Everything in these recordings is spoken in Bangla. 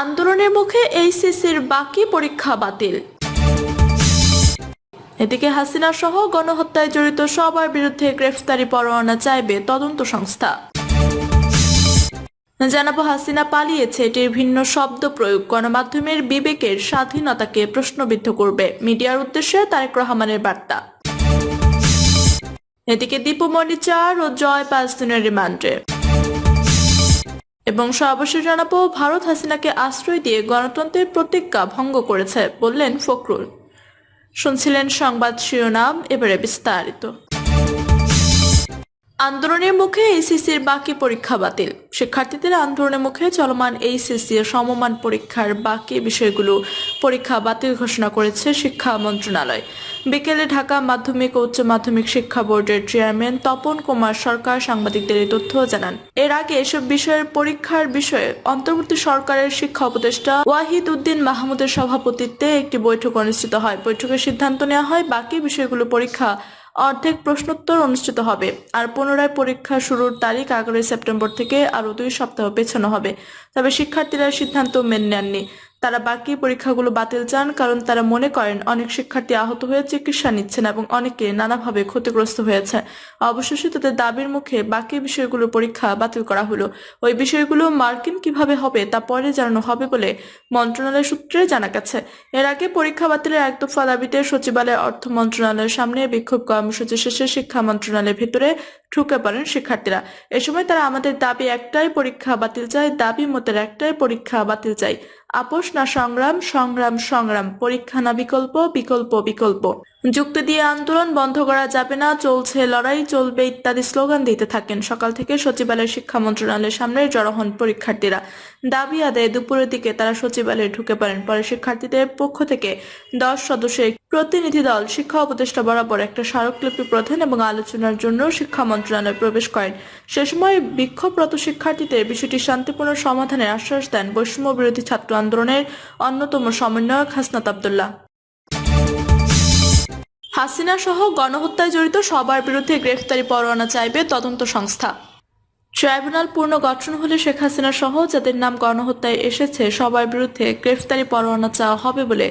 আন্দোলনের মুখে এইচএসসির বাকি পরীক্ষা বাতিল। এদিকে হাসিনা সহ গণহত্যায় জড়িত সবার বিরুদ্ধে গ্রেফতারি পরোয়ানা চাইবে তদন্ত সংস্থা। জানাব, হাসিনা পালিয়েছে এটির ভিন্ন শব্দ প্রয়োগ। গণমাধ্যমের বিবেকের স্বাধীনতাকে প্রশ্নবিদ্ধ করবে। মিডিয়ার উদ্দেশ্যে তারেক রহমানের বার্তা। এদিকে দীপুমণি চার ও জয় পাঁচ দিনের রিমান্ডে। এবং সর্বশেষ জানাব, ভারত হাসিনাকে আশ্রয় দিয়ে গণতন্ত্রের প্রতিজ্ঞা ভঙ্গ করেছে বললেন ফখরুল। শুনছিলেন সংবাদ শিরোনাম, এবারে বিস্তারিত। আন্দোলনের মুখে এইচএসসির বাকি পরীক্ষা বাতিল। শিক্ষার্থীদের আন্দোলনের মুখে চলমান এইচএসসি সমমান পরীক্ষার বাকি বিষয়গুলো পরীক্ষা বাতিল ঘোষণা করেছে শিক্ষা মন্ত্রণালয়। বিকেলে ঢাকা মাধ্যমিক ও উচ্চ মাধ্যমিক শিক্ষা বোর্ডের চেয়ারম্যান তপন কুমার সরকার সাংবাদিকদের এই তথ্য জানান। এর আগে এসব বিষয়ের পরীক্ষার বিষয়ে অন্তর্বর্তী সরকারের শিক্ষা উপদেষ্টা ওয়াহিদ উদ্দিন মাহমুদের সভাপতিত্বে একটি বৈঠক অনুষ্ঠিত হয়। বৈঠকে সিদ্ধান্ত নেওয়া হয়, বাকি বিষয়গুলো পরীক্ষা অর্ধেক প্রশ্নোত্তর অনুষ্ঠিত হবে আর পুনরায় পরীক্ষা শুরুর তারিখ এগারোই সেপ্টেম্বর থেকে আরও দুই সপ্তাহ পেছানো হবে। তবে শিক্ষার্থীরা সিদ্ধান্ত মেনে নেননি। তারা বাকি পরীক্ষাগুলো বাতিল চান কারণ তারা মনে করেন অনেক শিক্ষার্থী আহত হয়ে চিকিৎসা নিচ্ছেন এবং অনেকে নানাভাবে ক্ষতিগ্রস্ত হয়েছে। অবশেষে তাদের দাবির মুখে বাকি বিষয়গুলোর পরীক্ষা বাতিল করা হলো। ওই বিষয়গুলো মার্কিন কীভাবে হবে তা পরে জানানো হবে বলে মন্ত্রণালয় সূত্রে জানা গেছে। এর আগে পরীক্ষা বাতিলের এক দফা দাবিতে সচিবালয় অর্থ মন্ত্রণালয়ের সামনে বিক্ষোভ কর্মসূচি শেষে শিক্ষা মন্ত্রণালয়ের ভেতরে ঢুকে পড়েন শিক্ষার্থীরা। এ সময় তারা আমাদের দাবি একটাই পরীক্ষা বাতিল চাই দাবি মতের একটাই পরীক্ষা বাতিল চাই আপোষ না সংগ্রাম সংগ্রাম সংগ্রাম। পরীক্ষা না বিকল্প বিকল্প বিকল্প। যুক্তি দিয়ে আন্দোলন বন্ধ করা যাবে না, চলছে লড়াই, চলবে ইত্যাদি স্লোগান দিতে থাকেন। সকাল থেকে সচিবালয়ের শিক্ষা মন্ত্রণালয়ের সামনে জড়ো হন পরীক্ষার্থীরা। দাবি আদায়ে দুপুরের দিকে তারা সচিবালয়ে ঢুকে পড়েন। পরে শিক্ষার্থীদের পক্ষ থেকে দশ সদস্যের প্রতিনিধি দল, শিক্ষা উপদেষ্টা বরাবর একটা স্মারকলিপি প্রধান এবং আলোচনার জন্য শিক্ষা মন্ত্রণালয়ে প্রবেশ করেন। সে সময় বিক্ষোভরত শিক্ষার্থীদের বিষয়টি শান্তিপূর্ণ সমাধানের আশ্বাস দেন বৈষম্য বিরোধী ছাত্র আন্দোলনের অন্যতম সমন্বয়ক হাসনাত আবদুল্লাহ। হাসিনা সহ গণহত্যায় জড়িত সবার বিরুদ্ধে গ্রেফতারি পরোয়ানা চাইবে তদন্ত সংস্থা। ট্রাইব্যুনাল পূর্ণ গঠন হলে শেখ হাসিনা সহ, যাদের নাম গণহত্যায় এসেছে, সবার বিরুদ্ধে গ্রেফতারি পরোয়ানা চাওয়া হবে বলে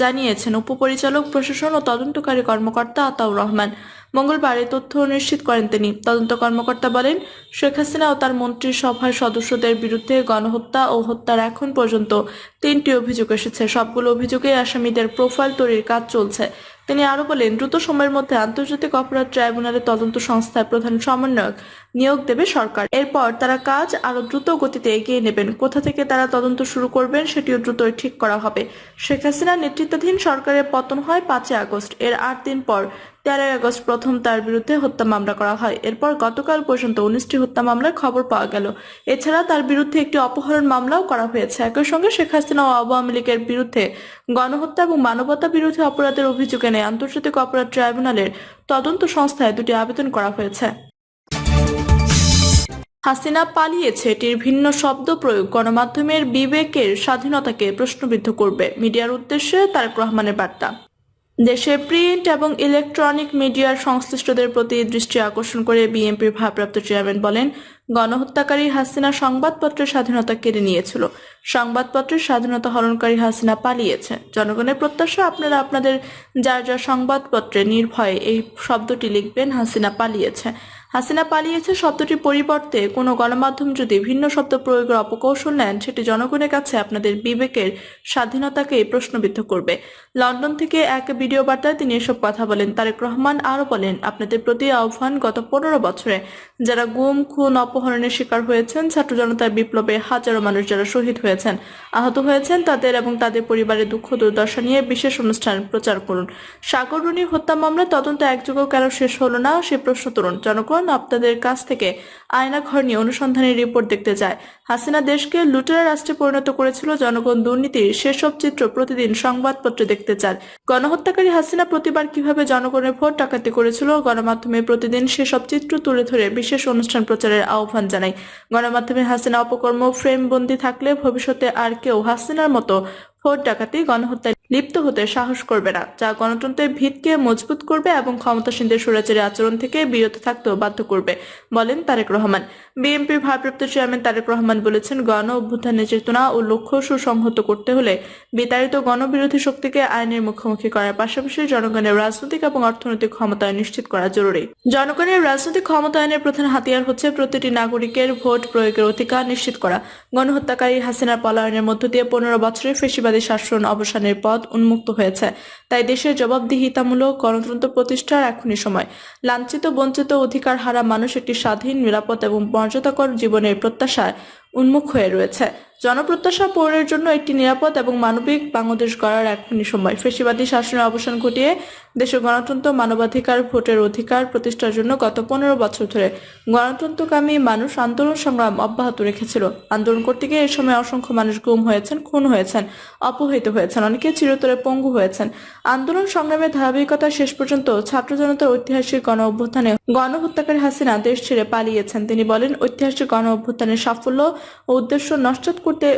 জানিয়েছেন উপপরিচালক, প্রশাসন ও তদন্তকারী কর্মকর্তা আতাউর রহমান। মঙ্গলবার এই তথ্য নিশ্চিত করেন তিনি। তদন্ত কর্মকর্তা বলেন, শেখ হাসিনা ও তার মন্ত্রিসভার সদস্যদের বিরুদ্ধে গণহত্যা ও হত্যার এখন পর্যন্ত তিনটি অভিযোগ এসেছে। সবগুলো অভিযোগে আসামিদের প্রোফাইল তৈরির কাজ চলছে। তিনি আরও বলেন, দ্রুত সময়ের মধ্যে আন্তর্জাতিক অপরাধ ট্রাইব্যুনালের তদন্ত সংস্থার প্রধান সমন্বয়ক নিয়োগ দেবে সরকার। এরপর তারা কাজ আরও দ্রুত গতিতে এগিয়ে নেবেন। কোথা থেকে তারা তদন্ত শুরু করবেন সেটিও দ্রুতই ঠিক করা হবে। শেখ হাসিনার নেতৃত্বাধীন সরকারের পতন হয় পাঁচই আগস্ট। এর আট দিন পর তেরোই আগস্ট প্রথম তার বিরুদ্ধে হত্যা মামলা করা হয়। এরপর গতকাল পর্যন্ত উনিশটি হত্যা মামলার খবর পাওয়া গেল। এছাড়া তার বিরুদ্ধে একটি অপহরণ মামলাও করা হয়েছে। একই সঙ্গে শেখ হাসিনা ও আওয়ামী লীগের বিরুদ্ধে গণহত্যা এবং মানবতা বিরোধী অপরাধের অভিযোগ এনে আন্তর্জাতিক অপরাধ ট্রাইব্যুনালের তদন্ত সংস্থায় দুটি আবেদন করা হয়েছে। হাসিনা পালিয়েছে এটির ভিন্ন শব্দ প্রয়োগ। গণমাধ্যমের বিবেকের স্বাধীনতাকে প্রশ্নবিদ্ধ করবে। মিডিয়ার উদ্দেশ্যে তারেক রহমানের বার্তা। দেশে প্রিন্ট এবং ইলেকট্রনিক মিডিয়ার সংশ্লিষ্টদের প্রতি দৃষ্টি আকর্ষণ করে বিএনপির ভারপ্রাপ্ত চেয়ারম্যান বলেন, গণহত্যাকারী হাসিনা সংবাদপত্রের স্বাধীনতা কেড়ে নিয়েছিল। সংবাদপত্রের স্বাধীনতা হরণকারী হাসিনা পালিয়েছে। জনগণের প্রত্যাশা, আপনারা আপনাদের যার যা সংবাদপত্রে নির্ভয়ে এই শব্দটি লিখবেন, হাসিনা পালিয়েছে। হাসিনা পালিয়েছে শব্দটির পরিবর্তে কোনো গণমাধ্যম যদি ভিন্ন শব্দ প্রয়োগের অপকৌশল নেন, সেটি জনগণের কাছে আপনাদের বিবেকের স্বাধীনতাকে প্রশ্নবিদ্ধ করবে। লন্ডন থেকে এক ভিডিও বার্তায় তিনি এসব কথা বলেন। তারেক রহমান আরও বলেন, আপনাদের প্রতি আহ্বান গত পনেরো বছরে। যারা গুম, খুন, অপহরণের শিকার হয়েছেন, ছাত্র জনতার বিপ্লবে হাজারো মানুষ যারা শহীদ হয়েছেন, আহত হয়েছেন, তাদের এবং তাদের পরিবারের দুঃখ দুর্দশা নিয়ে বিশেষ অনুষ্ঠান প্রচার করুন। সাগররুনি হত্যা মামলা তদন্ত একযোগেও কেন শেষ হলো না, সে প্রশ্ন তরুণ জনগণ আপনাদের কাছ থেকে আয়না ঘর নিয়ে অনুসন্ধানের রিপোর্ট দেখতে যায়। হাসিনা দেশকে লুটেরা রাষ্ট্রে পরিণত করেছিল। জনগণ দুর্নীতির সেসব চিত্র প্রতিদিন সংবাদপত্রে দেখতে চান গণহত্যাকারী হাসিনা প্রতিবার কীভাবে জনগণের ভোট ডাকাতি করেছিল, গণমাধ্যমে প্রতিদিন সেসব চিত্র তুলে ধরে বিশেষ অনুষ্ঠান প্রচারের আহ্বান জানায়। গণমাধ্যমে হাসিনা অপকর্ম ফ্রেম বন্দি থাকলে ভবিষ্যতে আর কেউ হাসিনার মতো ভোট ডাকাতি, গণহত্যায় লিপ্ত হতে সাহস করবে না, যা গণতন্ত্রের ভিতকে মজবুত করবে এবং ক্ষমতাসীনদের সুরাচারী আচরণ থেকে বিরত থাকতেও বাধ্য করবে, বলেন তারেক রহমান। বিএনপির ভারপ্রাপ্ত চেয়ারম্যান তারেক রহমান বলেছেন, গণ অভ্যুত্থানের চেতনা ও লক্ষ্য সুসংহত করতে হলে বিতাড়িত গণবিরোধী শক্তিকে আইনের মুখোমুখি করার পাশাপাশি জনগণের রাজনৈতিক এবং অর্থনৈতিক ক্ষমতায়ন নিশ্চিত করা জরুরি। জনগণের রাজনৈতিক ক্ষমতায়নের প্রধান হাতিয়ার হচ্ছে প্রতিটি নাগরিকের ভোট প্রয়োগের অধিকার নিশ্চিত করা। গণহত্যাকারী হাসিনার পলায়নের মধ্য দিয়ে পনেরো বছরের ফেসিবাদী শাসন অবসানের পথ উন্মুক্ত হয়েছে। তাই দেশের জবাবদিহিতামূলক গণতন্ত্র প্রতিষ্ঠার এখনই সময়। লাঞ্ছিত, বঞ্চিত, অধিকার হারা মানুষ একটি স্বাধীন, নিরাপদ এবং মর্যাদাকর জীবনের প্রত্যাশায় উন্মুখ হয়ে রয়েছে। জনপ্রত্যাশা পূরণের জন্য একটি নিরাপদ এবং মানবিক বাংলাদেশ গড়ার এখনই সময় ফেসিবাদী শাসনের অবসান ঘটিয়ে দেশের গণতন্ত্র, মানবাধিকার, ভোটের অধিকার প্রতিষ্ঠার জন্য গত পনেরো বছর ধরে গণতন্ত্রকামী মানুষ আন্দোলন সংগ্রাম অব্যাহত রেখেছিল। আন্দোলন করতে গিয়ে এই সময় অসংখ্য মানুষ গুম হয়েছেন, খুন হয়েছেন, অপহৃত হয়েছেন, অনেকে চিরতরে পঙ্গু হয়েছেন। আন্দোলন সংগ্রামের ধারাবাহিকতা শেষ পর্যন্ত ছাত্র জনতার ঐতিহাসিক গণ অভ্যুত্থানে গণহত্যাকারী হাসিনা দেশ ছেড়ে পালিয়েছেন। তিনি বলেন, ঐতিহাসিক গণ অভ্যুত্থানের সাফল্য ও উদ্দেশ্য নস্বাত করতে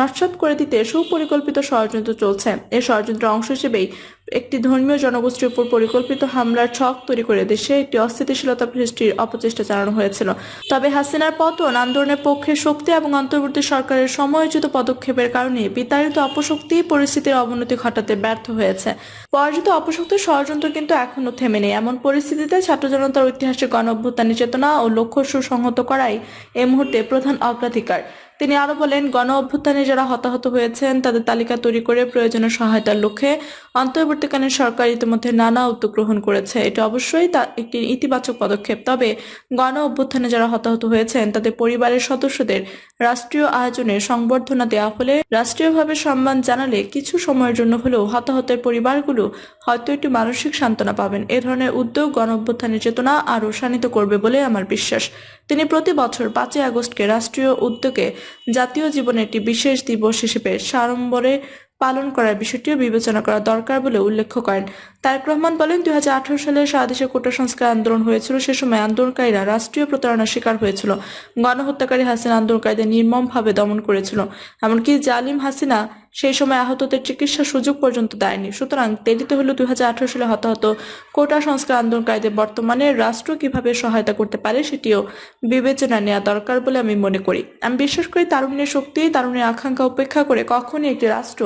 নস্বাত করে দিতে সুপরিকল্পিত ষড়যন্ত্র চলছে। এই ষড়যন্ত্রের অংশ হিসেবেই একটি ধর্মীয় জনগোষ্ঠীর উপর পরিকল্পিত হামলার ছক তৈরি করে দেশে একটি অস্থিতিশীলতা সৃষ্টির অপচেষ্টা চালানো হয়েছিল। তবে হাসিনার পতন আন্দোলনের পক্ষে শক্তি এবং অন্তর্বর্তী সরকারের সময়োচিত পদক্ষেপের কারণে বিতাড়িত অপশক্তি পরিস্থিতির অবনতি ঘটাতে ব্যর্থ হয়েছে। পরাজিত অপশক্তির ষড়যন্ত্র কিন্তু এখনও থেমে নেই। এমন পরিস্থিতিতে ছাত্র জনতার ঐতিহাসিক গণ অভ্যুত্থানের চেতনা ও লক্ষ্য সুসংহত করাই এই মুহূর্তে প্রধান অগ্রাধিকার। তিনি আরও বলেন গণ অভ্যুত্থানে যারা হতাহত হয়েছেন, তাদের তালিকা তৈরি করে প্রয়োজনীয় সহায়তার লক্ষ্যে অন্তর্বর্তীকালীন সরকার ইতিমধ্যে নানা উদ্যোগ গ্রহণ করেছে। এটা অবশ্যই তা একটি ইতিবাচক পদক্ষেপ। তবে গণ অভ্যুত্থানে যারা হতাহত হয়েছেন, তাদের পরিবারের সদস্যদের রাষ্ট্রীয় আয়োজনে সংবর্ধনা দেওয়া হলে রাষ্ট্রীয়ভাবে সম্মান জানালে কিছু সময়ের জন্য হলেও হতাহতের পরিবারগুলো হয়তো একটি মানসিক সান্ত্বনা পাবেন। এ ধরনের উদ্যোগ গণ অভ্যুত্থানের চেতনা আরও শানিত করবে বলে আমার বিশ্বাস। তিনি প্রতি বছর পাঁচই আগস্টকে রাষ্ট্রীয় উদ্যোগে জাতীয় জীবনে একটি বিশেষ দিবস হিসেবে সাড়ম্বরে পালন করার বিষয়টিও বিবেচনা করা দরকার বলে উল্লেখ করেন। তারেক রহমান বলেন, দুই হাজার আঠেরো সালে সারা কোটা সংস্কার আন্দোলন হয়েছিল। সে সময় আন্দোলনকারীরা রাষ্ট্রীয় প্রতারণার শিকার হয়েছিল। গণহত্যাকারী হাসিনা আন্দোলনকারীদের নির্মমভাবে দমন করেছিল। এমনকি জালিম হাসিনা সেই সময় আহতদের চিকিৎসার সুযোগ পর্যন্ত দেয়নি। সুতরাং দেরিতে হলেও দু হাজার আঠারো সালে হতাহত কোটা সংস্কার আন্দোলনকারীদের বর্তমানে রাষ্ট্র কীভাবে সহায়তা করতে পারে সেটিও বিবেচনা নেওয়া দরকার বলে আমি মনে করি। আমি বিশ্বাস করি তারুণ্যের শক্তি, তারুণ্যের আকাঙ্ক্ষা উপেক্ষা করে কখনই একটি রাষ্ট্র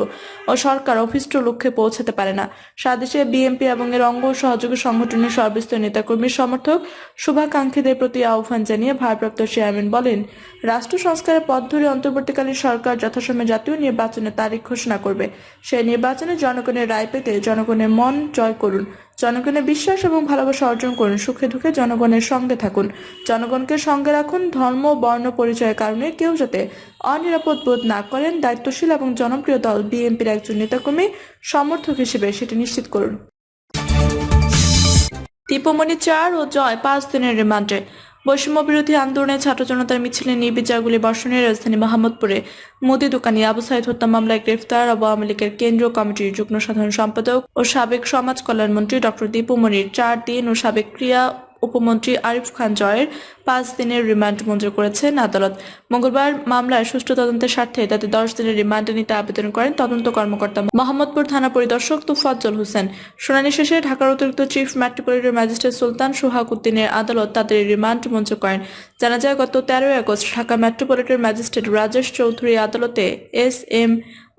ও সরকার অভিষ্ট লক্ষ্যে পৌঁছাতে পারে না। সারা দেশে বিএনপি এবং এর অঙ্গ সহযোগী সংগঠনের সর্বস্তরের নেতাকর্মী সমর্থক শুভাকাঙ্ক্ষীদের প্রতি আহ্বান জানিয়ে ভারপ্রাপ্ত চেয়ারম্যান বলেন, রাষ্ট্র সংস্কারের পথ ধরে অন্তর্বর্তীকালীন সরকার যথাসময়ে জাতীয় নির্বাচনের তারিখ ঘোষণা করবে। সেই নির্বাচনে জনগণের রায় পেতে জনগণের মন জয় করুন। জনগণের বিশ্বাস এবং ভালোবাসা অর্জন করুন। সুখে দুঃখে জনগণের সঙ্গে থাকুন। জনগণকে সঙ্গে রাখুন। ধর্ম, বর্ণ, পরিচয়ের কারণে কেউ যাতে অনিরাপদ বোধ না করেন, দায়িত্বশীল এবং জনপ্রিয় দল বিএনপির একজন নেতাকর্মী সমর্থক হিসেবে সেটি নিশ্চিত করুন। দীপমণি চার ও জয় পাঁচ দিনের রিমান্ডে। বৈষম্য বিরোধী আন্দোলনে ছাত্র জনতার মিছিলে নির্বিচারগুলি বর্ষণের রাজধানী মোহাম্মদপুরে মুদি দোকানি আবু সাইদ হত্যা মামলায় গ্রেফতার আওয়ামী লীগের কেন্দ্রীয় কমিটির যুগ্ম সাধারণ সম্পাদক ও সাবেক সমাজ কল্যাণ মন্ত্রী ডক্টর দীপুমণির চার দিন ও সাবেক ক্রিয়া উপমন্ত্রী আরিফ খান জয়ের পাঁচ দিনের রিমান্ড মঞ্জুর করেছেন আদালত। মঙ্গলবার মামলার সুষ্ঠু তদন্তের স্বার্থে তাদের দশ দিনের রিমান্ডে নিতে আবেদন করেন তদন্ত কর্মকর্তা মোহাম্মদপুর থানা পরিদর্শক তুফাজ্জল হোসেন। শুনানি শেষে ঢাকার অতিরিক্ত চিফ মেট্রোপলিটন ম্যাজিস্ট্রেট সুলতান সোহাগুদ্দিনের আদালত তাদের রিমান্ড মঞ্জুর করেন। জানা যায়, গত তেরোই August Dhaka metropolitan magistrate Rajesh Chowdhury আদালতে এস এম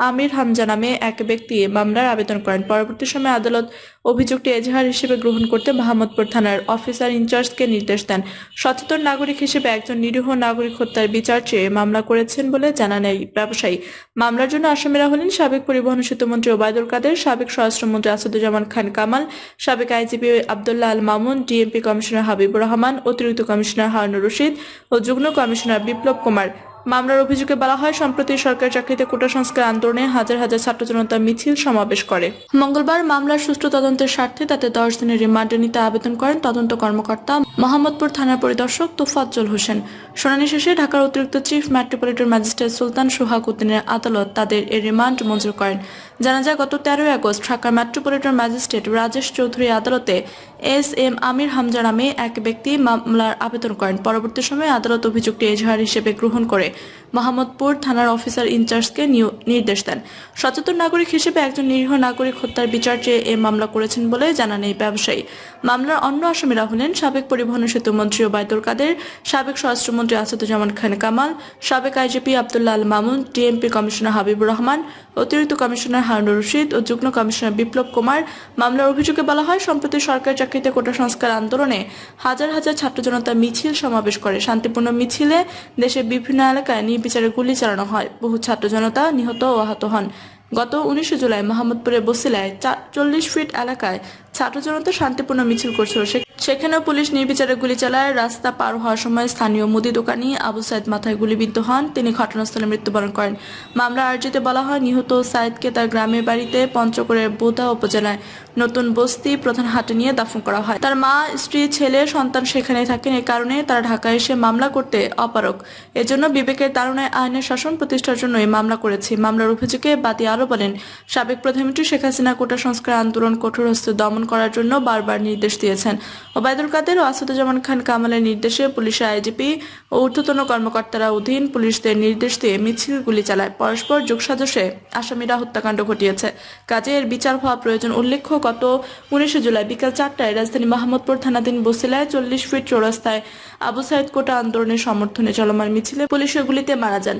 আমির হামজা নামে এক ব্যক্তি মামলার আবেদন করেন। পরবর্তী সময়ে আদালত অভিযোগটি এজাহার হিসেবে গ্রহণ করতে মোহাম্মদপুর থানার অফিসার ইনচার্জকে নির্দেশ দেন। সচেতন নাগরিক হিসেবে একজন নিরীহ নাগরিক হত্যার বিচার চেয়ে মামলা করেছেন বলে জানান এই ব্যবসায়ী। মামলার জন্য আসামিরা হলেন সাবেক পরিবহন সেতুমন্ত্রী ওবায়দুল কাদের, সাবেক স্বরাষ্ট্রমন্ত্রী আসাদুজ্জামান খান কামাল, সাবেক IGP Abdullah Al Mamun, DMP commissioner Habibur Rahman, অতিরিক্ত কমিশনার হারুনুর রশিদ ও যুগ্ম কমিশনার বিপ্লব কুমার। মামলার অভিযোগে বলা হয়, সম্প্রতি সরকারি চাকরিতে কোটা সংস্কার আন্দোলনে হাজার হাজার ছাত্র জনতা মিছিল সমাবেশ করে। মঙ্গলবার মামলার সুষ্ঠু তদন্তের স্বার্থে তাতে দশ দিনের রিমান্ডে নিতে আবেদন করেন তদন্ত কর্মকর্তা মোহাম্মদপুর থানার পরিদর্শক তোফাজ্জল হোসেন। শুনানি শেষে ঢাকার অতিরিক্ত chief metropolitan magistrate Sultan Sohag উদ্দিনের আদালত তাদের এই রিমান্ড মঞ্জুর করেন। জানা যায় গত তেরোই আগস্ট ঢাকার মেট্রোপলিটন ম্যাজিস্ট্রেট রাজেশ চৌধুরী আদালতে এস এম আমির হামজা নামে এক ব্যক্তি মামলার আবেদন করেন। পরবর্তী সময়ে আদালত অভিযোগটি এজাহার হিসেবে গ্রহণ করে। মোহাম্মদপুর থানার অফিসার ইনচার্জকে নির্দেশ দেন। সচেতন নাগরিক হিসেবে একজন নিরীহ নাগরিক হত্যার বিচার চেয়ে এ মামলা করেছেন বলে জানান এই ব্যবসায়ী। মামলার অন্য আসামিরা হলেন সাবেক পরিবহন সেতু মন্ত্রী ওবায়দুল কাদের, সাবেক স্বরাষ্ট্রমন্ত্রী আসাদুজ্জামান খান কামাল, সাবেক IGP Abdullah Al Mamun, DMP commissioner Habibur Rahman, অতিরিক্ত কমিশনার হারুনুর রশিদ ও যুগ্ম কমিশনার বিপ্লব কুমার। মামলার অভিযোগে বলা হয়, সম্প্রতি সরকারি চাকরিতে কোটা সংস্কার আন্দোলনে হাজার হাজার ছাত্র জনতা মিছিল সমাবেশ করে। শান্তিপূর্ণ মিছিলে দেশের বিভিন্ন এলাকায় নির্বিচারে গুলি চালানো হয়। বহু ছাত্র জনতা নিহত ও আহত হন। গত উনিশে জুলাই মোহাম্মদপুরের বসিলায় চল্লিশ ফিট এলাকায় ছাত্র জনতা শান্তিপূর্ণ মিছিল করছিল সে- সেখানেও পুলিশ নির্বিচারে গুলি চালায়। রাস্তা পার হওয়ার সময় স্থানীয় মুদি দোকানি আবু সাইদ মাথায় গুলিবিদ্ধ হন। তিনি ঘটনাস্থলে মৃত্যুবরণ করেন। মামলা আর্জিতে বলা হয়, নিহত সাইদকে তার গ্রামের বাড়িতে পঞ্চগড়ের বোদা উপজেলায় নতুন বস্তি প্রধান হাটে নিয়ে দাফন করা হয়। তার মা, স্ত্রী, ছেলে, সন্তান সেখানে থাকেন। এ কারণে তারা ঢাকায় এসে মামলা করতে অপারক এজন্য বিবেকের তারণায় আইনের শাসন প্রতিষ্ঠার জন্য এই মামলা করেছি। মামলার অভিযোগে বাদী আরও বলেন, সাবেক প্রধানমন্ত্রী শেখ হাসিনা কোটা সংস্কার আন্দোলন কঠোর হস্তে দমন করার জন্য বারবার নির্দেশ দিয়েছেন। ওবায়দুল কাদের ও আসাদুজ্জামান খান কামালের নির্দেশে পুলিশের আইজিপি ও ঊর্ধ্বতন কর্মকর্তারা অধীন পুলিশদের নির্দেশ দিয়ে মিছিল গুলি চালায়। পরস্পর যোগসাজশে আসামিরা হত্যাকাণ্ড ঘটিয়েছে। কাজে এর বিচার হওয়া প্রয়োজন উল্লেখ্য, গত উনিশে জুলাই বিকাল চারটায় রাজধানী মাহমুদপুর থানাধীন বসিলায় চল্লিশ ফিট চৌরাস্তায় আবু সাইদ কোটা আন্দোলনের সমর্থনে চলমান মিছিলে পুলিশের গুলিতে মারা যান।